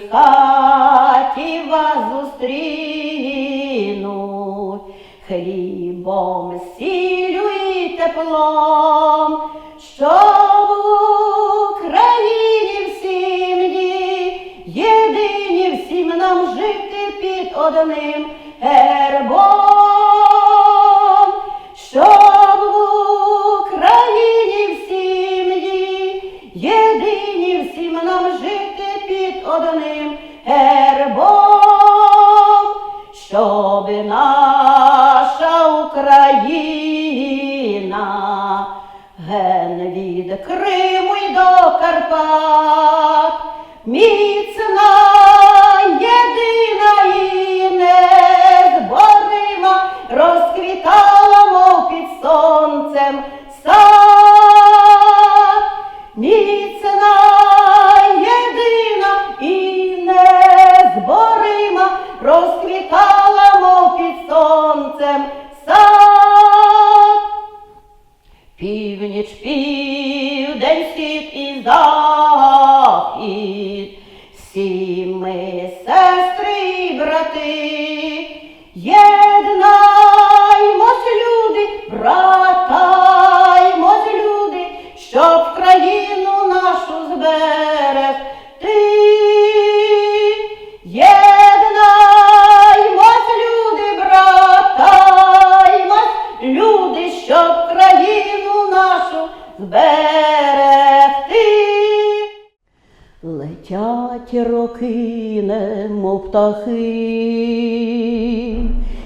хаті вас зустріну, хлібом, сіллю і теплом, щоб в Україні всім єдині всім нам жити під одним гербом. Щоб наша Україна. Ген від Криму й до Карпат, сад. Північ, південь, схід і захід, всі Летять роки, немов птахи,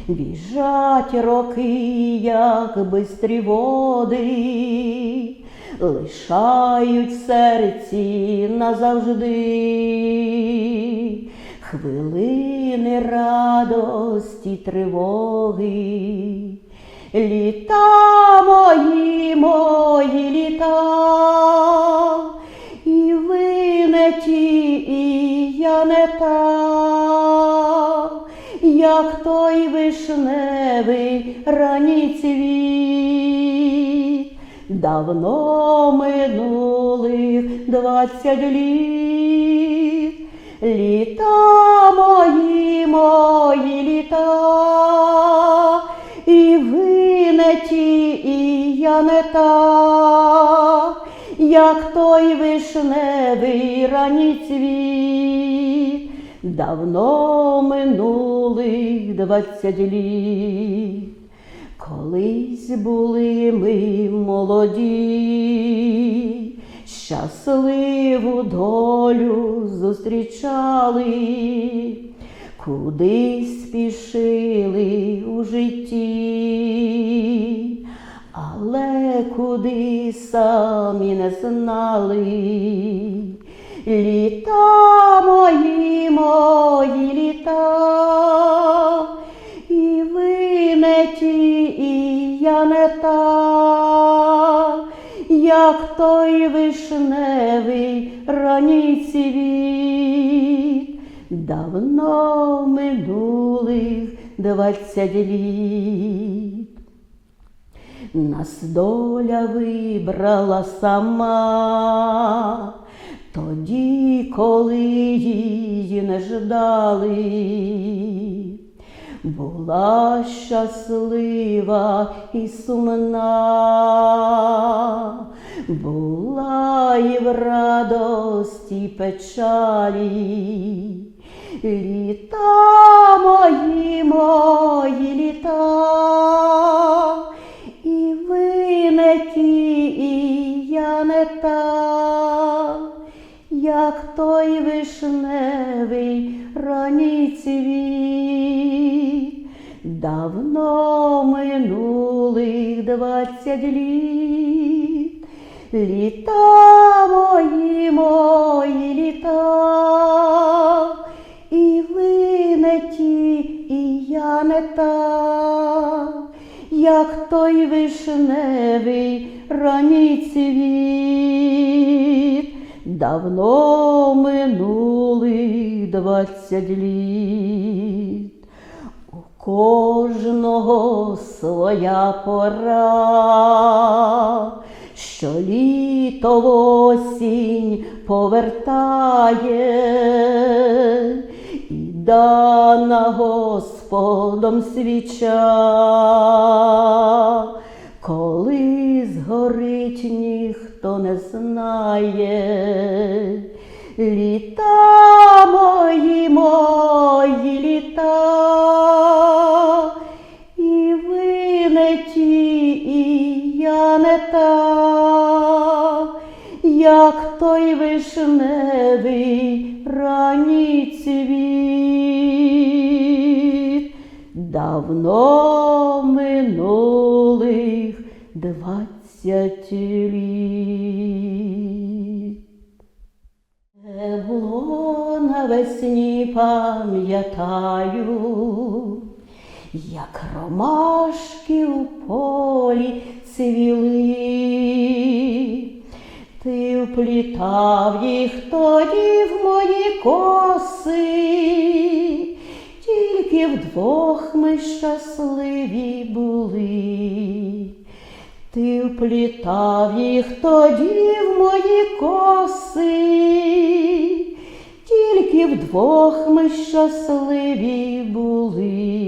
біжать роки, як бистрі води, лишають серці назавжди. Хвилини радості тривоги. Літа мої, мої літа, я не та, як той вишневий ранній цвіт, давно минулих двадцять літ. Літа мої, мої літа, і ви не ті, і я не та, як той вишневий ранній цвіт, давно минулих двадцять літ. Колись були ми молоді, щасливу долю зустрічали, кудись спішили у житті, але куди самі не знали. Літа мої, мої літа, і ви не ті, і я не та, як той вишневий ранній цвіт, давно минулих двадцять літ. Нас доля вибрала сама, тоді, коли її не ждали, була щаслива і сумна, була і в радості печалі. Літа мої, мої літа, і ви не ті, і я не та, як той вишневий ранній цвіт, давно минулих двадцять літ. Літа мої, мої літа, і ви не ті, і я не та, як той вишневий ранній цвіт, давно минулих двадцять літ. У кожного своя пора, що літо осінь повертає, і дана Господом свіча, коли згорить ніхто не знає. літа мої, мої літа, і ви не ті, і я не та, як той вишневий ранній цвіт, давно минулих двадцять літ. Не було навесні, пам'ятаю, як ромашки у полі цвіли. Ти вплітав їх тоді в мої коси, тільки вдвох ми щасливі були. Ти вплітав їх тоді в мої коси, тільки вдвох ми щасливі були.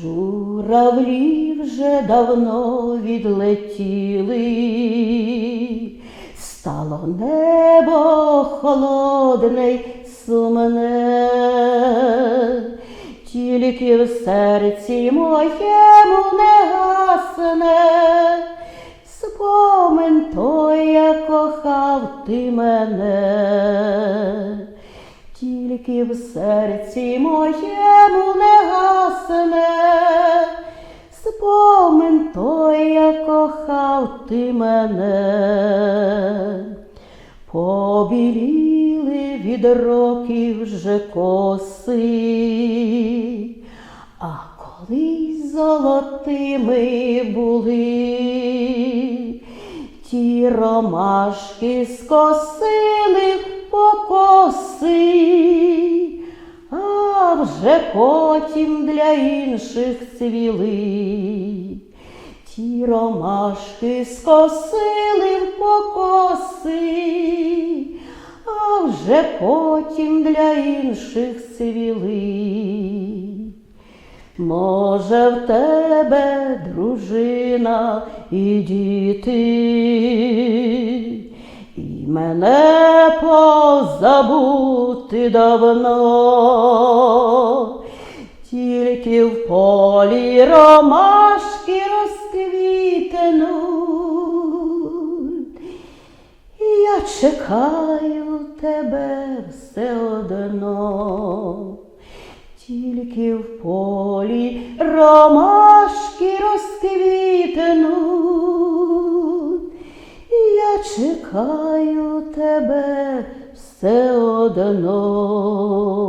Журавлі вже давно відлетіли, стало небо холодне й сумне, тільки в серці моєму не гасне, спомин той, як кохав ти мене. Тільки в серці моєму не гасне, спомин той, як кохав ти мене, побіліли від років вже коси, а колись золотими були. Ті ромашки скосили покоси, а вже потім для інших цвіли. Ті ромашки скосили в покоси, а вже потім для інших цвіли. Може, в тебе дружина і діти, і мене позабути давно, тільки в полі ромашки розквітнуть. Я чекаю тебе все одно, тільки в полі ромашки розквітнуть. Я чекаю тебе все одно.